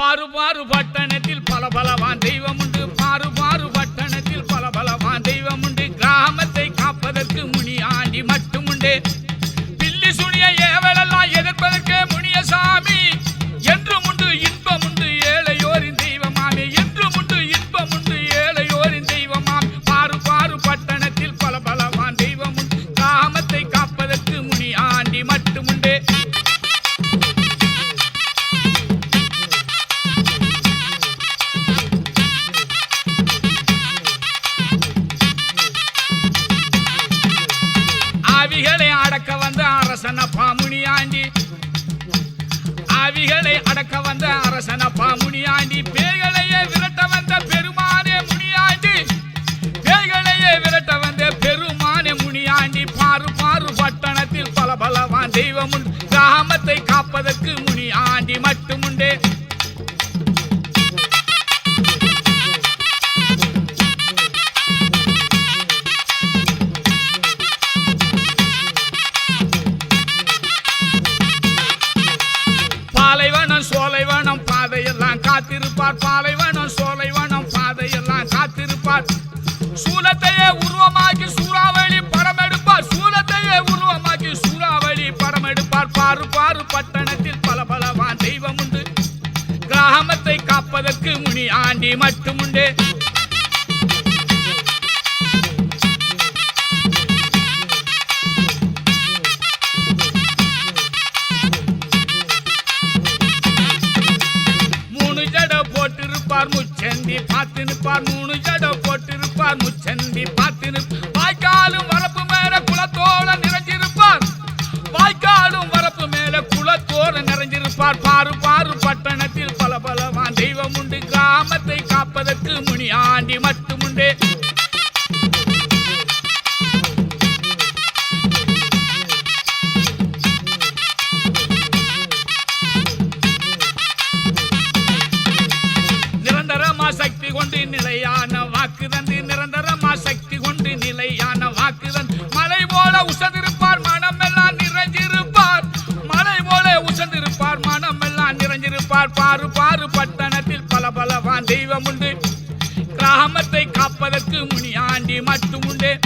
பாரு பாரு பட்டணத்தில் பல பலவான் தெய்வம் உண்டு. பாரு பாரு ஆவிகளை அடக்க வந்த அரசன பாமுனி ஆண்டி ஆவிகளை அடக்க வந்த அரசன பாமுனி ஆண்டி பேய்களையே விரட்ட வந்த பெருமானே முனியாண்டி. பேய்களையே விரட்ட வந்த பெருமானே முனியாண்டி. பாரு பாரு பட்டணத்தில் பல பலவான் தெய்வம் கிராமத்தை காப்பதற்கு முனி ஆண்டி மட்டுமுண்டே. காத்திருப்பார் பாலைவனம் சோலைவனம் பாதையெல்லாம் காத்திருப்பார். சூலத்தையே உருவமாக்கி சூறாவளி படம் எடுப்பார். சூலத்தையே உருவமாக்கி சூறாவளி படம் எடுப்பார். பாரு பாரு பட்டணத்தில் பல பலவான் தெய்வம் உண்டு. கிராமத்தை காப்பதற்கு முனி ஆண்டி மட்டுமுண்டு போட்டிருப்பார் முச்சந்தி பார்த்து மூணு ஜட போட்டிருப்பார் முச்சந்தி பார்த்து வாய்க்காலும் வரப்பு மேல குளத்தோட நிறைஞ்சிருப்பார். வாய்க்காலும் வரப்பு மேல குளத்தோட நிறைஞ்சிருப்பார். பாரு பாரு பட்டணத்தில் பல பலவான் தெய்வம் உண்டு. கிராமத்தை காப்பதற்கு முனி ஆண்டி உசந்திருப்பார் மனமெல்லாம் நிறைஞ்சிருப்பார். மலை போல உசந்திருப்பார் மனமெல்லாம் நிறைஞ்சிருப்பார். பாரு பாரு பட்டணத்தில் பல பலவான் தெய்வம் உண்டு. கிராமத்தை காப்பதற்கு முனியாண்டி மட்டும் உண்டு.